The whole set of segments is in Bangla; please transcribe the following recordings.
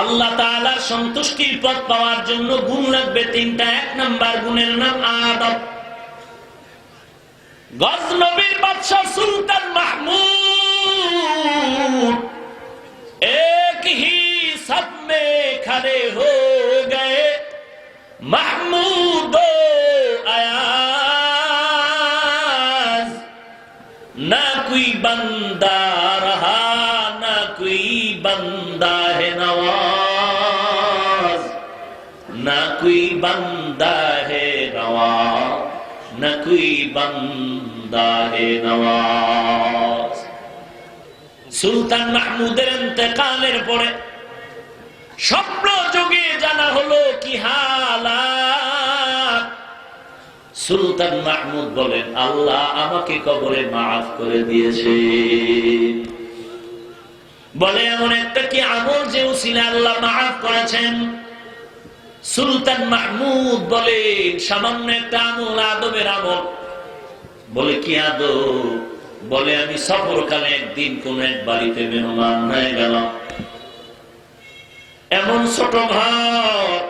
আল্লাহ তালার সন্তুষ্টির পথ পাওয়ার জন্য গুণ লাগবে তিনটা, এক নাম্বার গুণের নাম আদব গজনবীর বাদশাহ সুলতান মাহমুদ এক হি সব মে খড়ে হো গে মাহমুদ আয়াজ। না কুই বন্দা রহা बंदा है नवाज ना कोई बंदा है नवाज न कोई बंदा है नवाज সুলতান মাহমুদের ইন্তেকালের পরে স্বপ্ন যুগে জানা হলো কি হালাত সুলতান মাহমুদ বলেন আল্লাহ আমাকে কবরে মাফ করে দিয়েছে বলে এমন একটা কি আমল যে উসিলে আল্লাহ মাফ করেছেন? সুলতান মাহমুদ বলে, সামান্য একটা আমল আদবের আমল। বলে, কি আদব? বলে, আমি সফরকালে একদিন কোন এক বাড়িতে মেহমান হয়ে গেলাম। এমন ছোট ঘর,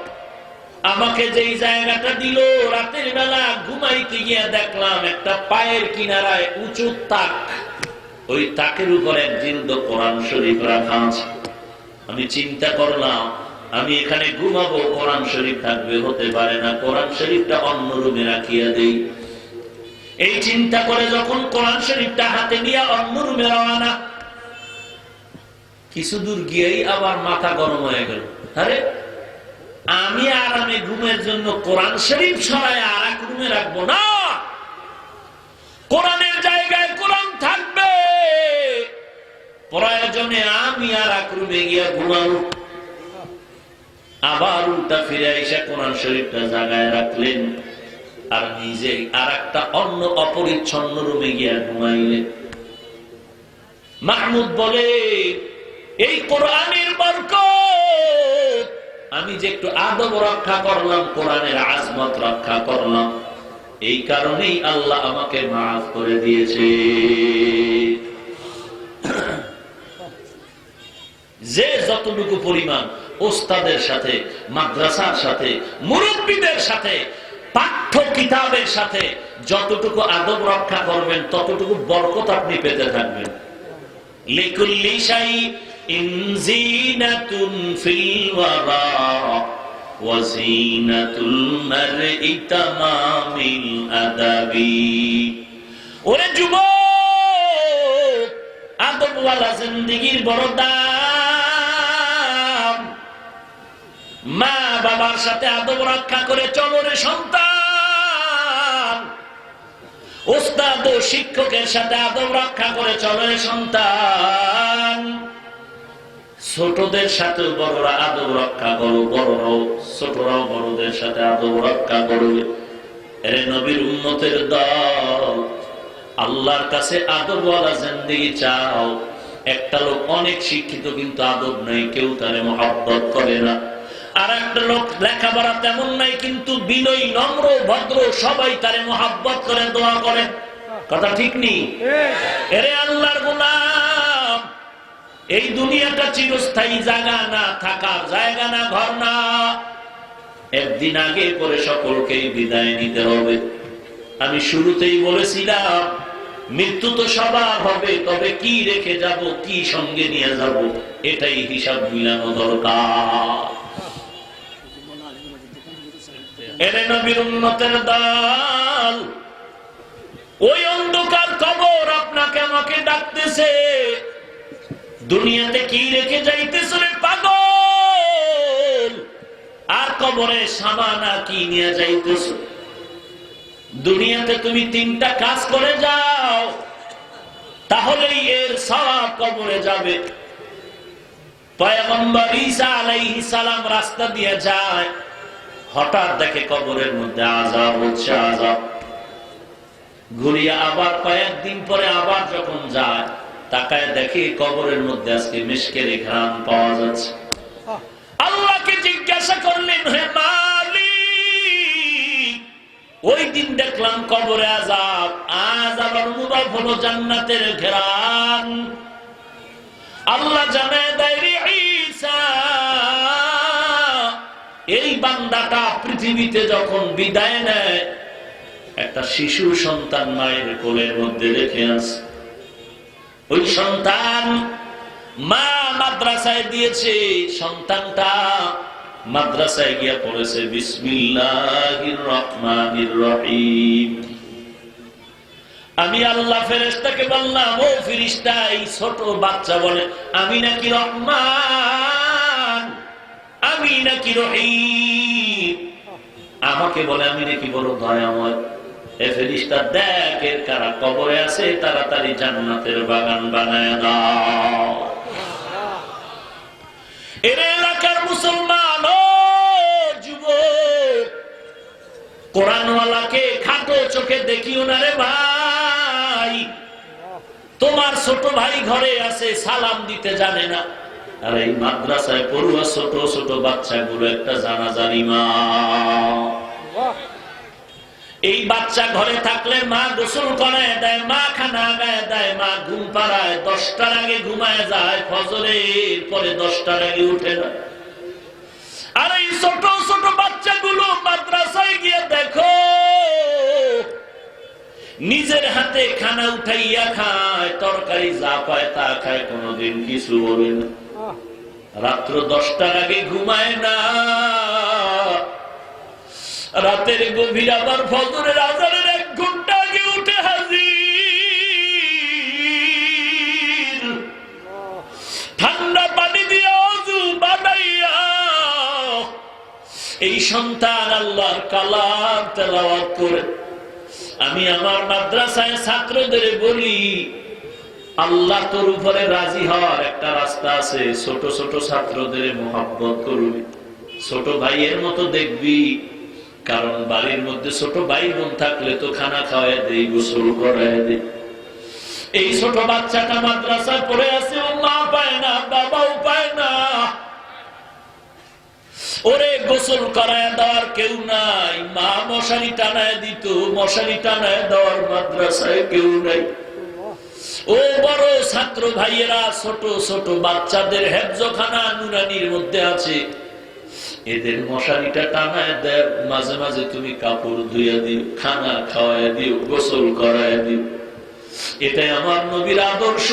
আমাকে যেই জায়গাটা দিল, রাতের বেলা ঘুমাইতে গিয়ে দেখলাম একটা পায়ের কিনারায় উঁচু তাক। ওই তাকের উপর এক জিন্দ কোরআন শরীফ রাখা আছে। আমি চিন্তা করলাম, আমি এখানে ঘুমাবো, কোরআন শরীফ থাকবে, হতে পারে না। কোরআন শরীফটা অন্য রুমে রাখিয়া দেই। এই চিন্তা করে যখন কোরআন শরীফটা হাতে নিয়ে অন্য রুমে রওয়ানা কিছু দূর গিয়েই আবার মাথা গরম হয়ে গেল। আরে, আমি আরামে ঘুমের জন্য কোরআন শরীফ সরাই আর এক রুমে রাখব না। কোরআনের জায়গায় কোরআন থাকবে। প্রয়োজনে আমি আর এক রুমে গিয়ে ঘুমাবো। আবার উল্টা ফিরে এসে কোরআন শরীফটা জায়গায় রাখলেন আর নিজেই আর একটা অন্য অপরিচ্ছন্ন রুমে গিয়া ঘুমাইলেন। মাহমুদ বলে, এই কোরআনের বরকত, আমি যে একটু আদব রক্ষা করলাম, কোরআনের আজমত রক্ষা করলাম। এই কারণেই আল্লাহ আমাকে মাফ করে দিয়েছে। যে যতটুকু পরিমাণ ওস্তাদের সাথে, মাদ্রাসার সাথে, মুরব্বীদের সাথে, পাঠ্য কিতাবের সাথে যতটুকু আদব রক্ষা করবেন, ততটুকু বরকত আপনি পেতে থাকবেন। লিকুল্লি শাই ইনজিনাতুন ফিল ওয়ারা। ওয়াজিনাতুল মারই তামামিল আদাবি। ওরে যুবক, আদবওয়ালা জিন্দেগীর বড় দাম মা বাবার সাথে আদব রক্ষা করে চলো রে সন্তান। ওস্তাদ ও শিক্ষকের সাথে আদব রক্ষা করে চলো রে সন্তান। ছোটদের সাথে বড়রা আদব রক্ষা করো বড়রাও ছোটরাও বড়দের সাথে আদব রক্ষা করবে। এরে নবীর উন্নতের দল আল্লাহর কাছে আদবওয়ালা জিন্দেগি চাও। একটা লোক অনেক শিক্ষিত কিন্তু আদব নাই কেউ তারে মহাব্বত করে না। আর একটা লোক লেখাপড়া তেমন নাই কিন্তু বিনয়ী নম্র ভদ্র সবাই তারে মহাব্বত করে দোয়া করে। কথা ঠিক নেই এরে আল্লাহর গোলাম। এই দুনিয়াটা চিরস্থায়ী জায়গা না থাকার জায়গা না, ঘর না। একদিন আগে পরে সকলকেই বিদায় নিতে হবে। আমি শুরুতেই বলেছিলাম, মৃত্যু তো সবার হবে, তবে কি রেখে যাব, কি সঙ্গে নিয়ে যাব, এটাই হিসাব মিলানো দরকার। দল, ওই অন্ধকার কবর আপনাকে আমাকে ডাকতেছে। দুনিয়াতে কি রেখে যাইতেছে রে পাগল? আর কবরে সামানা কি নিয়ে যাইতেছ? দুনিয়াতে তুমি তিনটা কাজ করে যাও, তাহলেই এর সওয়াব কবরে যাবে। রাস্তা দিয়ে যায়, হঠাৎ দেখে কবরের মধ্যে আজাব হচ্ছে আজাব ঘুরিয়ে আবার কয়েকদিন পরে আবার যখন যায় তাকায় দেখি কবরের মধ্যে আজকে মিশকের ঘ্রাণ পাওয়া যাচ্ছে। আল্লাহকে জিজ্ঞাসা করলেন, হে ওই দিন দেখলাম কবরে আজাব আজ আবার মুবাফ হলো জান্নাতের ঘেরান আল্লাহ ঈসা, এই বান্দাটা পৃথিবীতে যখন বিদায় নেয়, একটা শিশু সন্তান মায়ের কোলের মধ্যে রেখে আছে ওই সন্তান মা মাদ্রাসায় দিয়েছে, সন্তানটা মাদ্রাসায় গিয়া পড়েছে রহিম। আমি আল্লাহ ফেরেশতাকে বললাম, ও ফিরিস্তা এই ছোট বাচ্চা বলে, আমি নাকি রহমান? আমি নাকি রহিম? আমাকে বলে, আমি নাকি বড় দয়াময়। এ ফেরিস্তা দেখ এর কারা কবরে আছে, তাড়াতাড়ি জান্নাতের বাগান বানায় দাও। এর এলাকার মুসলমান যুবক, কোরআনওয়ালাকে খাটো চোখে দেখিও না রে ভাই। তোমার ছোট ভাই ঘরে আছে, সালাম দিতে জানে না। আর এই মাদ্রাসায় পড়ুয়া ছোট ছোট বাচ্চাগুলো একটা জানা জানি মা। এই বাচ্চা ঘরে থাকলে মা গোসল করায় দেয় মা খানা গায়ে দেয় মা ঘুম পাড়ায়। দশটার আগে ঘুমায় যায় ফজরের পরে দশটার আগে উঠে না। আর এই ছোট ছোট বাচ্চাগুলো মাদ্রাসায় গিয়ে দেখো নিজের হাতে খানা উঠাইয়া খায় তরকারি যা পায় তা খায় কোনোদিন কিছু বলে না। রাত্র দশটার আগে ঘুমায় না। রাতের গভীর আবার ফজরের আজানের এক ঘণ্টা আগে উঠে হাজির। ঠান্ডা পানি দিয়ে অজু এই সন্তান আল্লাহর কালাম তেলাওয়াত করে। আমি আমার মাদ্রাসায় ছাত্রদের বলি, আল্লাহ তোর উপরে রাজি হওয়ার একটা রাস্তা আছে, ছোট ছোট ছাত্রদের মোহাব্বত করবি। ছোট ভাইয়ের মতো দেখবি কারণ বাড়ির মধ্যে ছোট ভাই বোন থাকলে তো খানা খাওয়াই দেই, গোসল করাই দেই। এই ছোট বাচ্চাটা মাদ্রাসায় পড়ে আছে ও মা পায় না, বাবাও পায় না। ওরে গোসল করায় দেওয়ার কেউ নাই, মা মশারি টানায় দিত, মশারি টানায় দেওয়ার মাদ্রাসায় কেউ নাই। ও বড় ছাত্র ভাইয়েরা, ছোট ছোট বাচ্চাদের হেফজখানা নুরানির মধ্যে আছে। এদের মশারিটা টানায় দেয়, মাঝে মাঝে তুমি কাপড় ধুইয়া দিও, খানা খাওয়ায় দিও, গোসল করায় দিও। এটাই আমার নবীর আদর্শ।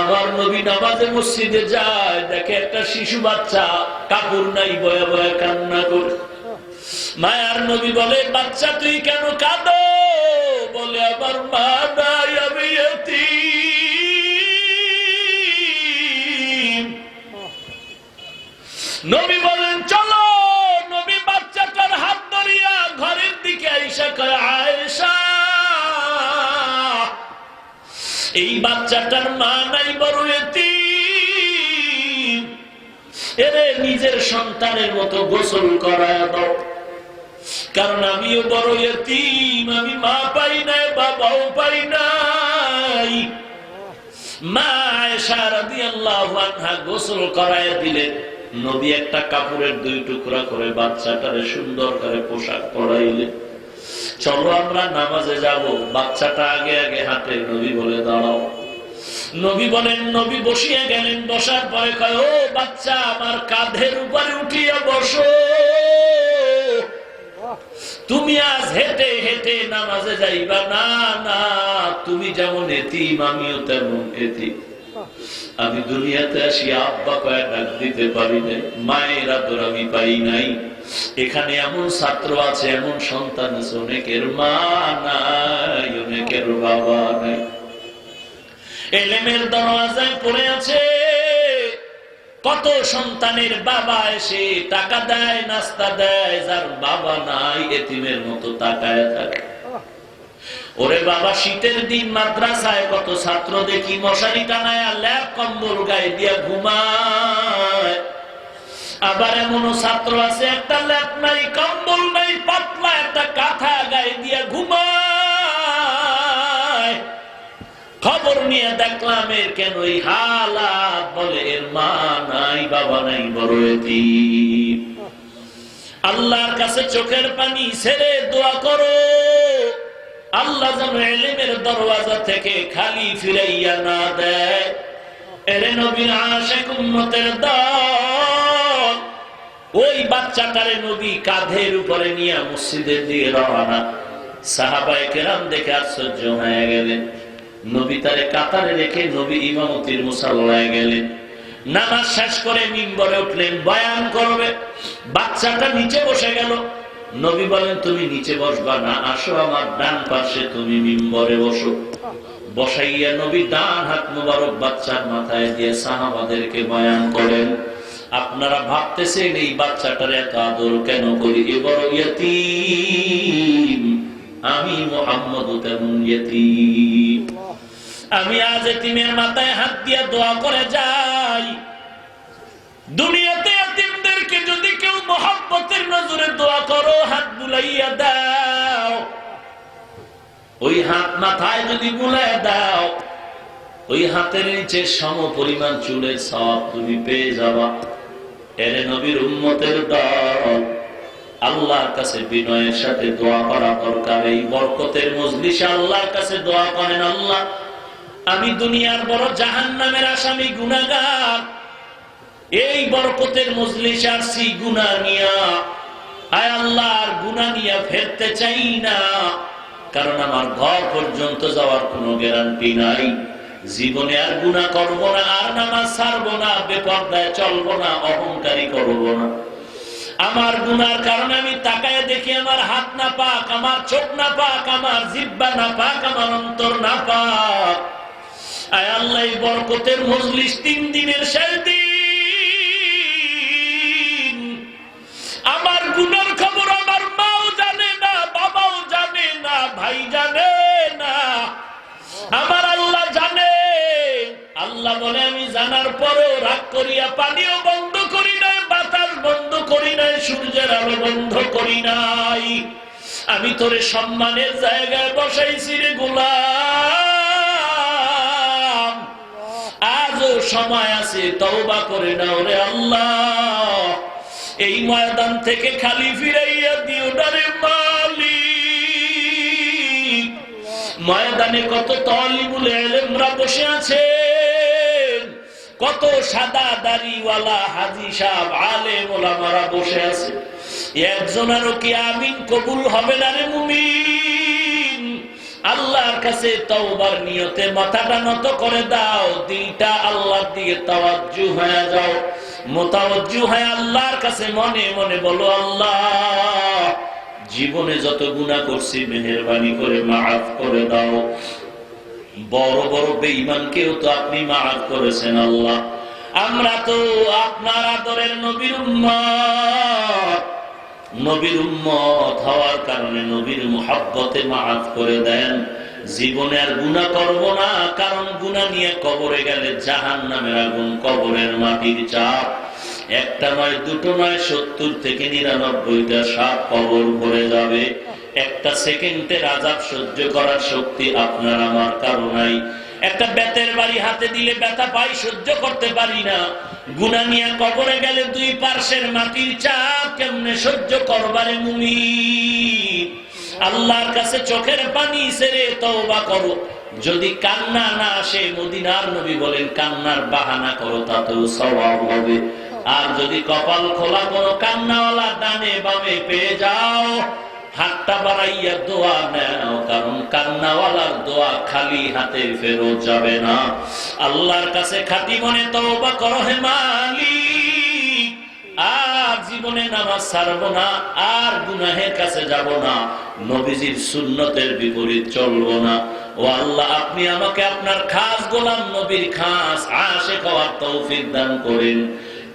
আমার নবী নামাজে মসজিদে যায়, দেখে একটা শিশু বাচ্চা কাপড় নাই, বয়া বয়া কান্না করে। মায়ার নবী বলে, বাচ্চা, তুই কেন কাঁদ? বলে, আমার মা নাই নবী বলেন, চলো, নবী বাচ্চাটার হাত ধরিয়া ঘরের দিকে আইসা করে আয়েশা, এই বাচ্চাটার মা নাই বড় এতিম। এরে নিজের সন্তানের মতো গোসল করায় কারণ আমিও বড় এতিম, আমি মা পাই নাই, বাবাও পাই নাই। মা আয়েশা রাদিয়াল্লাহু আনহা গোসল করায় দিলেন। নবী একটা কাপড়ের দুই টুকরা করে বাচ্চাটারে সুন্দর করে পোশাক পরাইলেন চলো আমরা নামাজে যাব, বাচ্চাটা আগে আগে হাতে নবী বলে, দাঁড়াও। নবী বলেন, নবী বসিয়ে গেলেন, বসার পরে কয়, ও বাচ্চা, আমার কাঁধের উপরে উঠিয়া বসো। তুমি আজ হেঁটে হেঁটে নামাজে যাইবা? না না, তুমি যেমন এতিম, আমিও তেমন এতিম। আমি দুনিয়াতে আসি, আব্বা কয়ে ডাক দিতে পারি নাই, মায়ের আদর আমি পাই নাই। এখানে এমন ছাত্র আছে, এমন সন্তান আছে, অনেকের মা নাই, অনেকের বাবা নাই। এলেমের দরওয়াজায় পড়ে আছে, কত সন্তানের বাবা এসে টাকা দেয়, নাস্তা দেয়, যার বাবা নাই, এতিমের মতো তাকায় থাকে। ওরে বাবা, শীতের দিন মাদ্রাসায় কত ছাত্র দেখি মশারি টানায়, ল্যাব কম্বল গায়ে দিয়া ঘুমায়। আবার এমনও ছাত্র আছে, একটা ল্যাপ নাই, কম্বল নাই, পাতলা একটা কাঁথা গায়ে দিয়া ঘুমায়। খবর নিয়ে দেখলাম এর কেন এই হালাত বলে, এর মা নাই, বাবা নাই, বড় আল্লাহর কাছে চোখের পানি ছেড়ে দোয়া করো। আল্লাহ যেন এলেমের দরওয়াজা থেকে খালি ফিরাইয়া না দেয়। এরে নবীর আশেক উম্মতের দল, ওই বাচ্চাটারে নবী কাঁধের উপরে নিয়ে মসজিদের দিকে রওনা। সাহাবায়ে কেরাম দেখে আশ্চর্য হয়ে গেলেন। নবী তারে কাতারে রেখে নবী ইমামতির মুসাল্লায় গেলেন। নামাজ শেষ করে মিম্বরে উঠলেন, বয়ান করবে। বাচ্চাটা নিচে বসে গেল। নবী বলেন, তুমি নিচে বসবা না, আসো আমার ডান পাশে, তুমি মিম্বরে বসো। বসাইয়া নবী ডান হাত মুবারক বাচ্চার মাথায় দিয়ে সাহাবাদেরকে বয়ান করেন, আপনারা ভাবতেছেন এই বাচ্চাটার এত আদর কেন করি? এ বড় ইয়তীম। আমি মোহাম্মদ তেমন ইয়তীম। আমি আজ এতিমের মাথায় হাত দিয়ে দোয়া করে যাই। মোহাম্মতের নজরে দোয়া করো, হাত বুলাইয়া দাও। ওই হাত মাথায় যদি বুলাইয়া দাও, ওই হাতের নিচে সম পরিমাণ চুলের সব তুমি পেয়ে যাবা। এর নবীর উন্মতের দল, আল্লাহর কাছে বিনয়ের সাথে দোয়া করা দরকার। এই বরকতের মজলিসে আল্লাহর কাছে দোয়া করেন আল্লাহ। আমি দুনিয়ার বড় জাহান নামের আসামি গুনাগার এই বরকতের মজলিস আসছি গুনা নিয়া, আয় আল্লাহ গুনা নিয়া ফেরতে চাই না। কারণ আমার ঘর পর্যন্ত যাওয়ার কোনো গ্যারান্টি নাই। জীবনে আর গুণা করব না, আর নামাজ ছাড়বো না, বেপর্দায় চলবো না, অহংকারী করব না। আমার গুনার কারণে আমি তাকায় দেখি আমার হাত না পাক, আমার চোখ না পাক, আমার জিব্বা না পাক, আমার অন্তর না পাক। আয় আল্লাহ বরকতের মজলিস তিন দিনের শেষ দিন আমার গুনার খবর আমার মাও জানে না, বাবাও জানে না, ভাই জানে না। আমার আল্লাহ জানে। আল্লাহ বলে, আমি জানার পরেও রাগ করিয়া পানিও বন্ধ করি নাই, বাতাস বন্ধ করি নাই, সূর্যের আলো বন্ধ করি নাই। আমি তোরে সম্মানের জায়গায় বসাইছি রে গোলাম। আজও সময় আছে, তওবা করে নাও রে আল্লাহ। এই ময়দান থেকে খালি ফিরাইয়া দিও না রে মালিক। ময়দানে কত তলিবুল এলেমরা বসে আছেন। কত সাদা দাড়িওয়ালা হাজি সাহেব, আলেম ওলামারা বসে আছে। একজনেরও কি আমিন কবুল হবে না রে মুমিন? আল্লাহর কাছে তওবার নিয়তে মাথাটা নত করে দাও, দিলটা আল্লাহর দিকে তাওয়াজ্জু হয়ে যাও। মোতাবজ্জু হয়ে আল্লাহর কাছে, মনে মনে বলো, আল্লাহ, জীবনে যত গুণা করছি, মেহরবানি করে, মাফ করে দাও। বড় বড় বেঈমানকেও তো আপনি মাফ করেছেন, আল্লাহ। আমরা তো আপনার আদরের নবীর উম্মত। নবীর উম্মত হওয়ার কারণে নবীর মোহাব্বতে মাফ করে দেন। জীবনে আর গুণা করব না, কারণ গুণা নিয়ে কবরে গেলে জাহান নামের আগুন, কবরের মাটির চাপ। একটা নয়, দুটো নয়, সত্তর থেকে নিরানব্বইটা সাপ কবর ভরে যাবে। একটা সেকেন্ডের আজাব সহ্য করার শক্তি আপনার আমার কারও নাই। একটা বেতের বাড়ি হাতে দিলে ব্যথা পাই, সহ্য করতে পারি না। গুনা নিয়ে কবরে গেলে দুই পার্শ্বের মাটির চাপ কেমনে সহ্য করবারে মুমি আল্লাহর কাছে চোখের পানি সেরে তওবা করো। যদি কান্না না আসে, মদিনার নবী বলেন, কান্নার বাহানা করো, তাতেও স্বভাব হবে। আর যদি কপাল খোলা, কোনো কান্নাওয়ালা ডানে বামে পেয়ে যাও, হাতটা বাড়াইয়া দোয়া নেও, কারণ কান্নাওয়ালার দোয়া খালি হাতে ফেরত যাবে না। আল্লাহর কাছে খাটি মনে তওবা করো, হে মালিক! জীবনে নামাজ ছাড়বো না আর গুনাহের কাছে যাব না নবীজির সুন্নতের বিপরীত চলবো না ও আল্লাহ আপনি আমাকে আপনার খাস গোলাম নবীর খাস আশে খাওয়ার তৌফিক দান করেন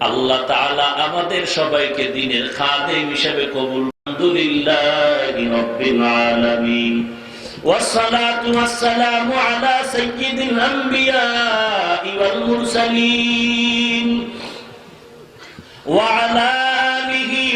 আল্লাহ তাআলা আমাদের সবাইকে দিনের খাদেম হিসেবে কবুল আলহামদুলিল্লাহ রব্বিল আলামিন والصلاة والسلام على سيد الأنبياء والمرسلين وعلى آله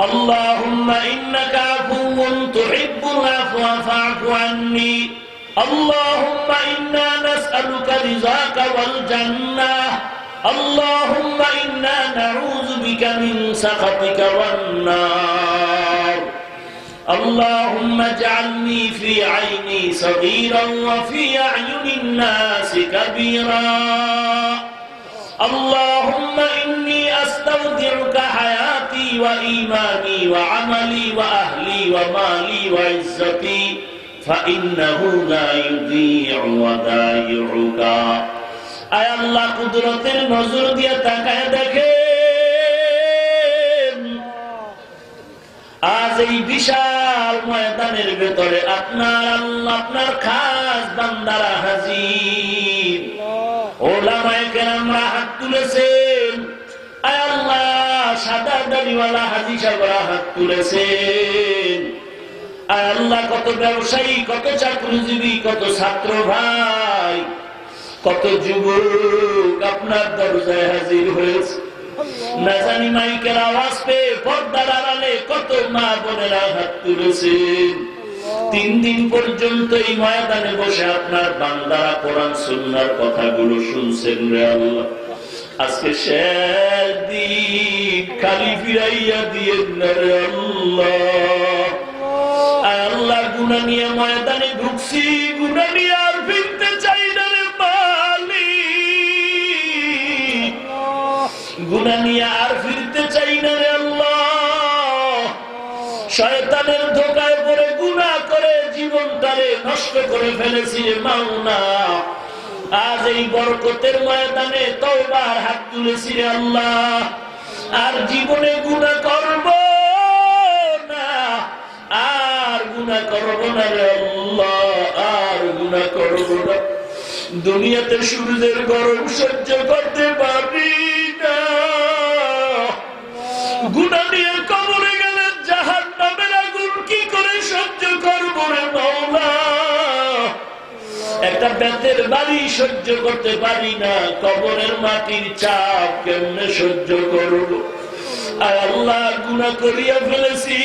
اللهم إنك عفو تحب العفو فاعف عني. اللهم إنا نسألك رضاك والجنة. اللهم إنا نعوذ بك من سخطك والنار. اللهم اجعلني في عيني صغيرا وفي أعين الناس كبيرا. اللهم إني أستودعك حياتي وإيماني وعملي وأهلي ومالي وعزتي فإنه لا يضيع ودائعك আয় আল্লাহ কুদরতের নজর দিয়ে তাকায় দেখেন আজ এই বিশাল ময়দানের ভেতরে আপনার আল্লাহ আপনার খাস বান্দারা হাজির ওলামায়ে কেরামরা হাত তুলেছেন। আল্লাহ সাদা দাড়িওয়ালা হাজি সাহেবরা হাত তুলেছেন। আল্লাহ কত ব্যবসায়ী কত চাকরিজীবী কত ছাত্র ভাই কত যুবক আপনার দরজায় হাজির হয়েছে। না জানি মাইকের আওয়াজ পেয়ে পর্দার আড়ালে কত মা বোনেরা হাত তুলেছেন। তিন দিন পর্যন্ত এই ময়দানে বসে আপনার বান্দারা কোরআন, সুন্নার কথাগুলো শুনছেন রে আল্লাহ। আজকে খালি ফিরাইয়া দিয়ে আল্লাহ। আল্লাহ নিয়ে ময়দানে ঢুকছি গুনা নিয়ে আর ফিরতে চাই না রে মালিক। গুনা নিয়ে আর ফিরতে চাই না রে আল্লাহ। শয়তানের ধোকায় জীবনটারে নষ্ট করে ফেলেছি মাওনা আজ এই বরকতের ময়দানে তওবার হাত তুলেছি আল্লাহ। আর জীবনে গুনাহ করব না, আর গুনাহ করব না রে আল্লাহ, আর গুনাহ করব না। দুনিয়াতে সূর্যের গরম সহ্য করতে পারি একটা বেতের বাড়ি সহ্য করতে পারি না। কবরের মাটির চাপ কেমনে সহ্য করব? আল্লাহ গুণা করিয়া ফেলেছি।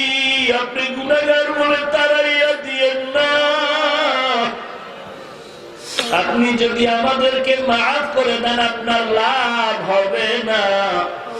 আপনি গুণাগার বলে তারাইয়া দিয়েন না। আপনি যদি আমাদেরকে মাফ করে দেন, আপনার লাভ হবে না।